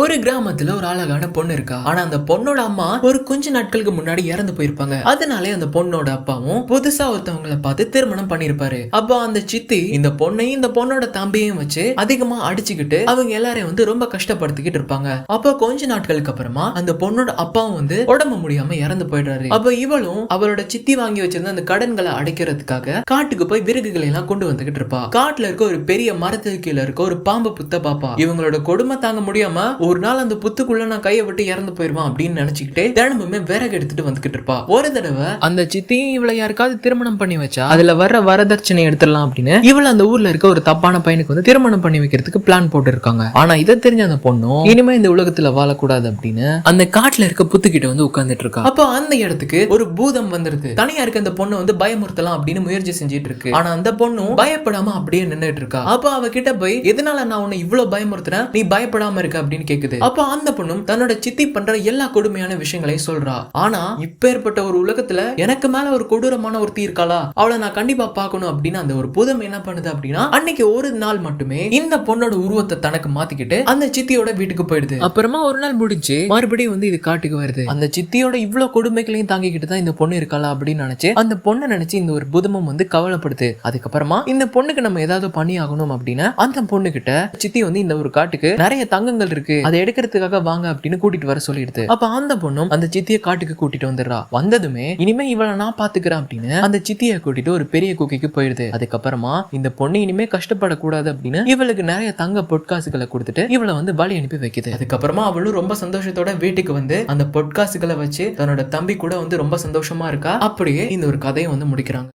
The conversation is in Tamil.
ஒரு கிராமத்துல ஒரு அழகான பொண்ணு இருக்கா? ஆனா அந்த பொண்ணோட அம்மா ஒரு கொஞ்ச நாட்களுக்கு முன்னாடி இறந்து போயிருப்பாங்க. அதனாலே அந்த பொண்ணோட அப்பாவும் புதுசா ஒருத்தவங்களை பார்த்து திருமணம் பண்ணிருப்பாரு அப்போ அந்த சித்தி இந்த பொண்ணையும் இந்த பொண்ணோட தம்பியையும் வச்சு அதிகமா அடிச்சுக்கிட்டு அவங்க எல்லாரையும் வந்து ரொம்ப கஷ்டப்படுத்திக்கிட்டு இருப்பாங்க. அப்போ கொஞ்ச நாட்களுக்கு அப்புறமா அந்த பொண்ணோட அப்பாவும் வந்து உடம்பு முடியாம இறந்து போயிடுறாரு. அப்போ இவளும் அவளோட சித்தி வாங்கி வச்சிருந்த அந்த கடன்களை அடைக்கிறதுக்காக காட்டுக்கு போய் விறகுகளை எல்லாம் கொண்டு வந்துகிட்டு இருப்பா. காட்டுல இருக்க ஒரு பெரிய மரத்துக்கு கீழே இருக்க ஒரு பாம்பு புத்த பாப்பா. இவங்களோட கொடுமை தாங்க முடியாம ஒரு நாள் அந்த புத்துக்குள்ள நான் கையை விட்டு இறந்து போயிருவான் அப்படின்னு நினைச்சுக்கிட்டே தினமுமே விறகு எடுத்துட்டு வந்துகிட்டு இருப்பா. ஒரு தடவை அந்த சித்தியும் இவளை யாருக்காவது திருமணம் பண்ணி வச்சா? அதுல வர வரதட்சணை எடுத்துடலாம் அப்படின்னு இவள அந்த ஊர்ல இருக்க ஒரு தப்பான பையனுக்கு வந்து திருமணம் பண்ணி வைக்கிறதுக்கு பிளான் போட்டு இருக்காங்க ஆனா இதை தெரிஞ்ச அந்த பொண்ணும் இனிமே இந்த உலகத்துல வாழக்கூடாது அப்படின்னு அந்த காட்டுல இருக்க புத்துக்கிட்ட வந்து உட்கார்ந்துட்டு இருக்கா. அப்போ அந்த இடத்துக்கு ஒரு பூதம் வந்துருது. தனியா இருக்க அந்த பொண்ணை வந்து பயமுறுத்தலாம் அப்படின்னு முயற்சி செஞ்சுட்டு இருக்கு. ஆனா அந்த பொண்ணும் பயப்படாம அப்படியே நின்னுட்டு இருக்கா. அப்போ அவ கிட்ட போய் எதனால நான் உன்னை இவ்வளவு பயமுறுத்துறேன்? நீ பயப்படாம இருக்க அப்படின்னு கேக்குது. அப்போ அந்த பொண்ணும் தன்னோட சித்தி பண்ற எல்லா கொடுமையான விஷயங்களையும் சொல்றா. ஆனா இப்பேற்பட்ட ஒரு உலகத்துல எனக்கு மேல ஒரு கொடூரமான ஒருத்தி இருக்காளா? அவளை நான் கண்டிப்பா பார்க்கணும் அப்படின்னு அந்த ஒரு புதம் என்ன பண்ணுது அப்படின்னா அன்னைக்கு ஒரு நாள் மட்டுமே இந்த பொண்ணோட உருவத்தை தனக்கு மாத்திக்கிட்டு அந்த சித்தியோட வீட்டுக்கு போயிடுது. அப்புறமா ஒரு நாள் முடிஞ்சு மறுபடியும் வந்து இது காட்டுக்கு வருது. அந்த சித்தியோட இவ்வளவு கொடுமைகளையும் தாங்கிக்கிட்டு தான் இந்த பொண்ணு இருக்காளா அப்படின்னு நினைச்சு அந்த பொண்ணை நினைச்சு இந்த ஒரு புதமும் வந்து கவலைப்படுது. அதுக்கப்புறமா இந்த பொண்ணுக்கு நம்ம ஏதாவது பண்ணி ஆகணும் அப்படின்னு அந்த பொண்ணு கிட்ட சித்தி வந்து இந்த ஒரு காட்டுக்கு நிறைய தங்கங்கள் இருக்கு. அதை எடுக்கிறதுக்காக வாங்க அப்படின்னு கூட்டிட்டு வர சொல்லிடுது. அப்ப அந்த பொண்ணும் அந்த சித்தியை காட்டுக்கு கூட்டிட்டு வந்துடுறா. வந்ததுமே இனிமே இவளை நான் பாத்துக்கிறேன் அப்படின்னு அந்த சித்தியை கூட்டிட்டு ஒரு பெரிய குக்கிக்கு போயிடுது. அதுக்கப்புறமா இந்த பொண்ணு இனிமே கஷ்டப்படக்கூடாது அப்படின்னு இவளுக்கு நிறைய தங்க பொட்காசுகளை கொடுத்துட்டு இவளை வந்து வழி அனுப்பி வைக்குது. அதுக்கப்புறமா அவளும் ரொம்ப சந்தோஷத்தோட வீட்டுக்கு வந்து அந்த பொட்காசுகளை வச்சு தன்னோட தம்பி கூட வந்து ரொம்ப சந்தோஷமா இருக்கா? அப்படியே இந்த ஒரு கதையை வந்து முடிக்கிறாங்க.